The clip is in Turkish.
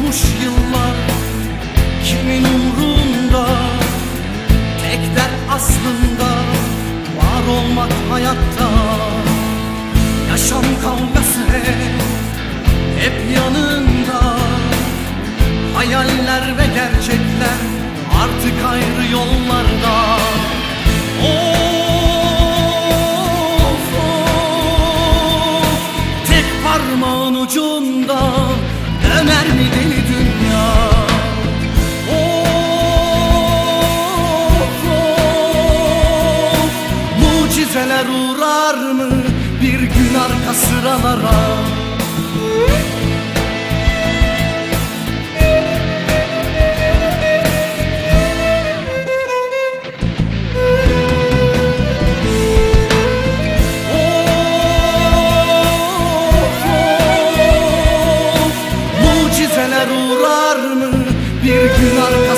Olmuş yıllar kimin umrunda Tek dert aslında var olmak hayatta. Yaşam kavgası hep, hep yanında. Hayaller ve gerçekler artık ayrı yollarda. Of of. Tek parmağın ucunda döner mi deli dünya? Of of. Mucizeler uğrar mı bir gün arka sıralara bir gün sıralara